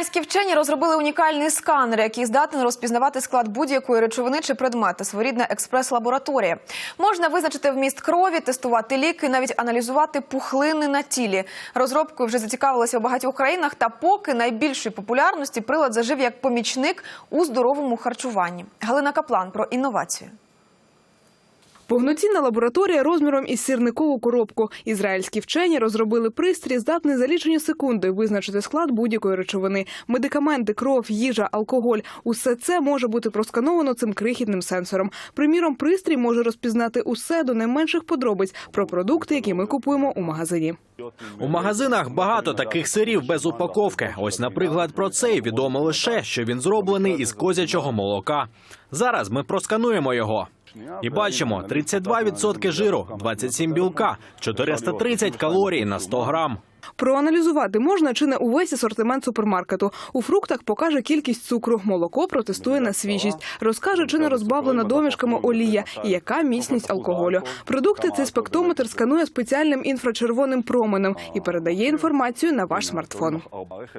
Ізраїльські вчені розробили унікальний сканер, який здатний розпізнавати склад будь-якої речовини чи предмети. Своєрідна експрес-лабораторія. Можна визначити вміст крові, тестувати ліки, навіть аналізувати пухлини на тілі. Розробкою вже зацікавилися у багатьох країнах. Та поки найбільшої популярності прилад зажив як помічник у здоровому харчуванні. Галина Каплан про інновацію. Повноцінна лабораторія розміром із сірникову коробку. Ізраїльські вчені розробили пристрій, здатний за лічені секунди визначити склад будь-якої речовини. Медикаменти, кров, їжа, алкоголь – усе це може бути проскановано цим крихітним сенсором. Приміром, пристрій може розпізнати усе до найменших подробиць про продукти, які ми купуємо у магазині. У магазинах багато таких сирів без упаковки. Ось, наприклад, про цей відомо лише, що він зроблений із козячого молока. Зараз ми проскануємо його. І бачимо 32% жиру, 27 білка, 430 калорій на 100 грам. Проаналізувати можна чи не увесь асортимент супермаркету. У фруктах покаже кількість цукру, молоко протестує на свіжість, розкаже, чи не розбавлена домішками олія і яка міцність алкоголю. Продукти цей спектрометр сканує спеціальним інфрачервоним променем і передає інформацію на ваш смартфон.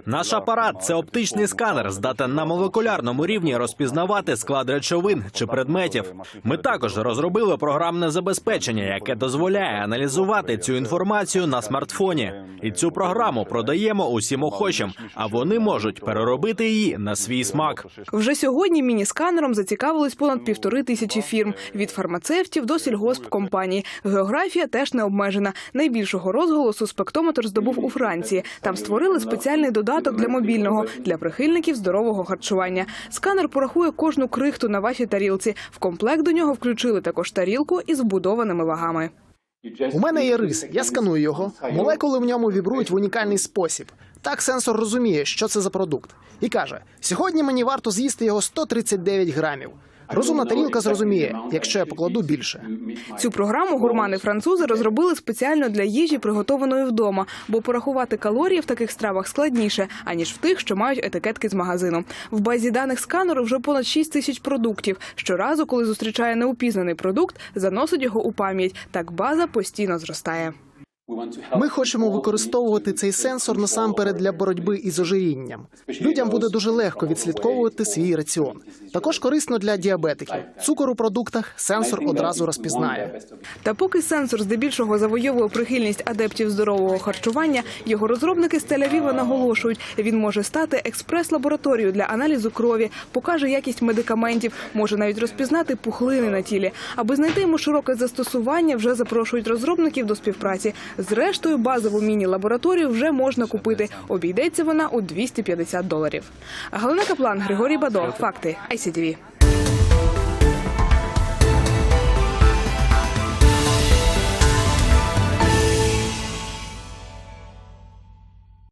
Наш апарат це оптичний сканер, здатен на молекулярному рівні розпізнавати склад речовин чи предметів. Ми також розробили програмне забезпечення, яке дозволяє аналізувати цю інформацію на смартфоні. І цю програму продаємо усім охочим, а вони можуть переробити її на свій смак. Вже сьогодні міні-сканером зацікавились понад півтори тисячі фірм від фармацевтів до сільгоспкомпаній. Географія теж не обмежена. Найбільшого розголосу спектометр здобув у Франції. Там створили спеціальний додаток для мобільного для прихильників здорового харчування. Сканер порахує кожну крихту на вашій тарілці. В комплект до нього включили також тарілку із вбудованими вагами. У мене є рис, я сканую його. Молекули в ньому вібрують в унікальний спосіб. Так сенсор розуміє, що це за продукт, і каже: сьогодні мені варто з'їсти його 139 грамів. Розумна тарілка зрозуміє, якщо я покладу більше. Цю програму гурмани французи розробили спеціально для їжі, приготованої вдома, бо порахувати калорії в таких стравах складніше аніж в тих, що мають етикетки з магазину. В базі даних сканеру вже понад 6 тисяч продуктів. Щоразу, коли зустрічає неупізнаний продукт, заносить його у пам'ять. Так база постійно зростає. Ми хочемо використовувати цей сенсор насамперед для боротьби із ожирінням. Людям буде дуже легко відслідковувати свій раціон. Також корисно для діабетиків. Цукор у продуктах сенсор одразу розпізнає. Та поки сенсор здебільшого завойовує прихильність адептів здорового харчування, його розробники з Тель-Авіва наголошують, він може стати експрес-лабораторією для аналізу крові, покаже якість медикаментів, може навіть розпізнати пухлини на тілі. Аби знайти йому широке застосування, вже запрошують розробників до співпраці. Зрештою, базову міні-лабораторію вже можна купити. Обійдеться вона у 250 доларів. Галина Каплан, Григорій Бадо. Факти ICTV.